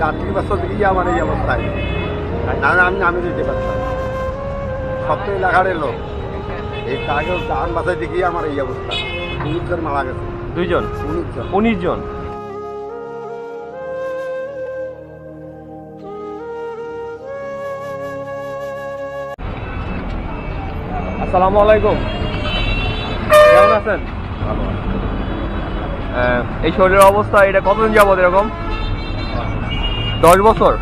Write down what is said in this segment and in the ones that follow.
যাত্রী বাস দিকেই আমার এই অবস্থায় না না আমি আমি যেতে পারতাম সব তো এলাকার লোক। এই তাকে যান বাসায় দিকেই আমার এই অবস্থা। উনিশ জন মারা গেছে। দুইজন? উনিশ জন উনিশ জন আসসালামু আলাইকুম। কেমন আছেন? এই শরীরের অবস্থা এটা কতদিন যাবত এরকম? দশ বছর?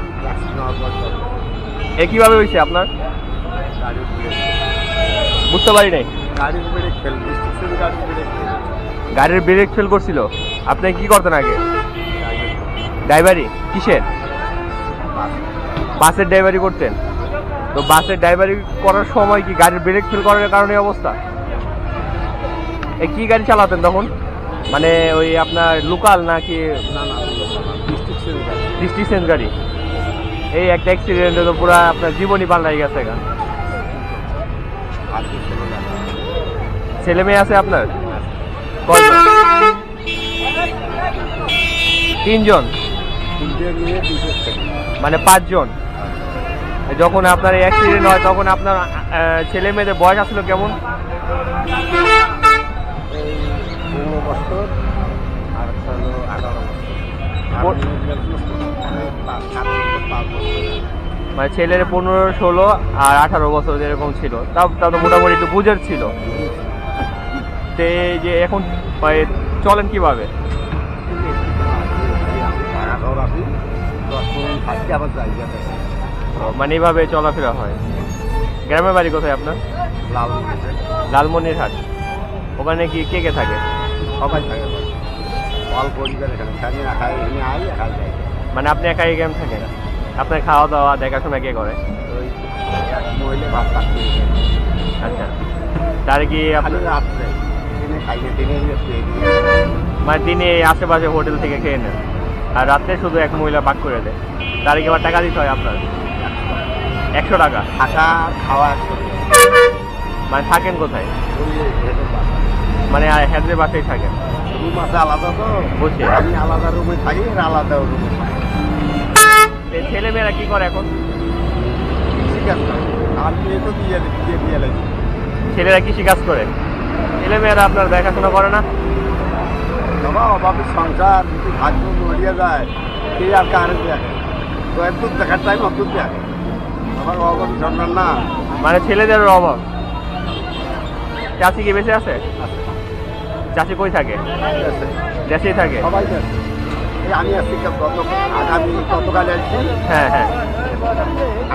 এ কীভাবে হয়েছে আপনার? বুঝতে পারি নাই। গাড়ির ব্রেক ফেল করছিল। আপনি কি করতেন আগে? ড্রাইভারি কিসের? বাসের ড্রাইভারি করতেন। তো বাসের ড্রাইভারি করার সময় কি গাড়ির ব্রেক ফেল করার কারণে অবস্থা? এ কি গাড়ি চালাতেন তখন? মানে ওই আপনার লোকাল নাকি? না না ডিস্ট্রিকশন গাড়ি এই একটা অ্যাক্সিডেন্টে তো পুরো আপনার জীবনই পাল্টাই গেছে গা। ছিল মেয়ে আছে আপনার? তিনজন। মানে পাঁচজন। যখন আপনার অ্যাক্সিডেন্ট হয়, তখন আপনার ছেলে মেয়েদের বয়স আসলো কেমন? আর আঠারো মানে ছেলের পনেরো ষোলো আর আঠারো বছর এরকম ছিল। তাও তাও তো মোটামুটি একটু বুঝের ছিল। তে যে এখন মানে চলেন কীভাবে? মানে এইভাবে চলাফেরা হয়। গ্রামের বাড়ি কোথায় আপনার? লালমনিরহাট। ওখানে কি কে কে থাকে? সবাই থাকে। অল পরিবার এখানে। খানি একাই এখানে আই একাই যাই। মানে আপনি একাই গেম থাকেন? আপনার খাওয়া দাওয়া দেখাশোনা কে করে? ওই এক মহিলা ভাত থাকতে আচ্ছা। তার কি খালি রাত্রে দিনে খাইয়ে দিনে মানে দিনে আশেপাশে হোটেল থেকে খেয়ে নেন। আর রাত্রে শুধু এক মহিলা পাক করে দেয়। তার কি আবার টাকা দিতে হয় আপনার? একশো টাকা। থাকা খাওয়া মানে থাকেন কোথায়? মানে হেডের বাসায় থাকেন। রুম আছে আলাদা তো। বুঝছি। আমি আলাদা রুমে থাকি আর আলাদা রুমে থাকি। তো ছেলে মেয়েরা কি করে এখন? ঠিক আছে আর মেয়ে তো লাগে ছেলেরা কৃষি কাজ করে? ছেলে মেয়েরা আপনার দেখাশোনা করে না? বাবা সংসার যদি ভাগ্য মরিয়া যায় কে আর কারে দেখে তো একটু দেখার টাইম অদ্ভুত দেখে আমার সন্তান না। মানে ছেলেদের অভাব? চাষি কি বেঁচে আছে। চাষি কই থাকে? দেশেই থাকে? সবাই দেখে আমি আজকে গত আগামী গতকালে আসছি হ্যাঁ হ্যাঁ।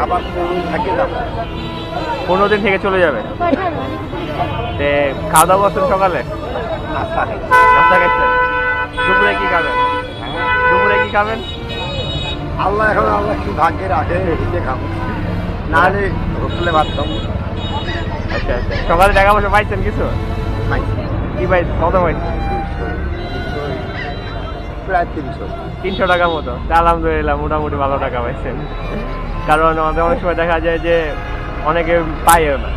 আবার পনেরো থেকে যাব? পনেরো দিন থেকে চলে যাবে? খাওয়া দাওয়া করছেন সকালে? নাস্তা নাস্তা খাইছেন? দুপুরে কি খাবেন। দুপুরে কি খাবেন? আল্লাহ এখন আল্লাহ কি ভাগ্যে রাখে এদিকে খাব। নাহলে হোটেলে ভাত খাব। আচ্ছা আচ্ছা। সকালে টাকা পয়সা পাইছেন কিছু? খাইছি কি পাই কত প্রায় তিনশো। তিনশো টাকার মতো। তা আলহামদুলিল্লাহ মোটামুটি ভালো টাকা পাইছেন। কারণ আমাদের অনেক সময় দেখা যায় যে অনেকে পাইও না।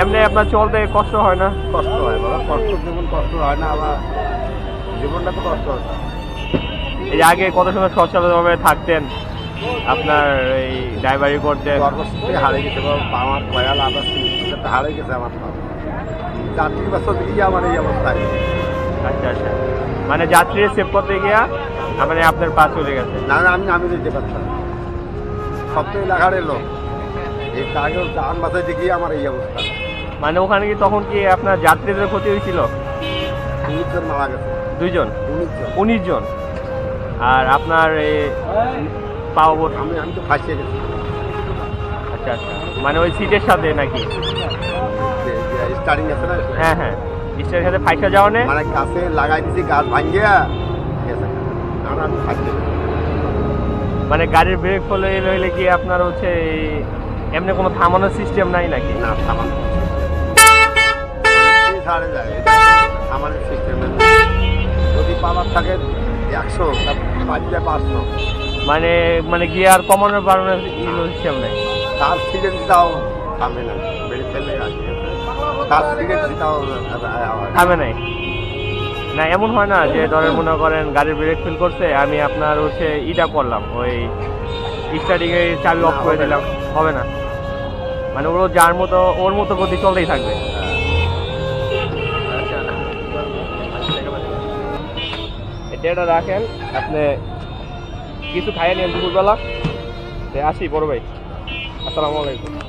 এমনি আপনার চলতে কষ্ট হয় না? কষ্ট হয় বাবা। কষ্ট যেমন কষ্ট হয় না আবার জীবনটা তো কষ্ট হয়। এই যে আগে কত সময় সচলভাবে থাকতেন আপনার এই ড্রাইভারি করতেন। হারিয়ে গেছে আমার কয়াল আবার হারিয়ে গেছে আমার চারটি বছর আমার এই অবস্থায়। আচ্ছা আচ্ছা। মানে যাত্রী সেভ করতে গিয়া মানে আপনার পা চলে গেছে? না না আমি আমি যেতে পারতাম সব তো এলাকার লোক এই তাকে যান বাসায় দিকেই আমার এই অবস্থা। মানে ওখানে কি তখন কি আপনার যাত্রীদের ক্ষতি হয়েছিল? উনিশ মারা গেছে। দুইজন? উনিশ জন আর আপনার এই পা অবস্থা আমি আমি তো ফাঁসিয়ে গেছি। আচ্ছা আচ্ছা। মানে ওই সিটের সাথে নাকি? স্টার্টিং আছে না? হ্যাঁ হ্যাঁ। স্টের সাথে ফাইসা যাওয়া নেই মানে গাছে লাগাই দিছি গাছ ভাঙ্গিয়া। মানে গাড়ির ব্রেক ফলে হইলে কি আপনার হচ্ছে এই এমনি কোনো থামানোর সিস্টেম নাই নাকি? না ছাড়ে যায় আমার সিস্টেমে যদি পাওয়ার থাকে একশো পাঁচটা পাঁচশো। মানে মানে গিয়ার কমানোর বাড়ানোর সিস্টেম নাই। তার সিলেন্স দাও থামে না বেড়ে ফেলে আসে তার সিলেন্স দাও থামে নাই। না এমন হয় না যে ধরেন মনে করেন গাড়ির ব্রেক ফিল করছে আমি আপনার হচ্ছে ইটা করলাম ওই স্টার্টিং এর চাবি অফ করে দিলাম হবে না। মানে ওর যার মতো ওর মতো গতি চলতেই থাকবে। এটা রাখেন আপনি কিছু খাইয়ে নিন দুপুরবেলা। আসি বড় ভাই। আসসালামু আলাইকুম।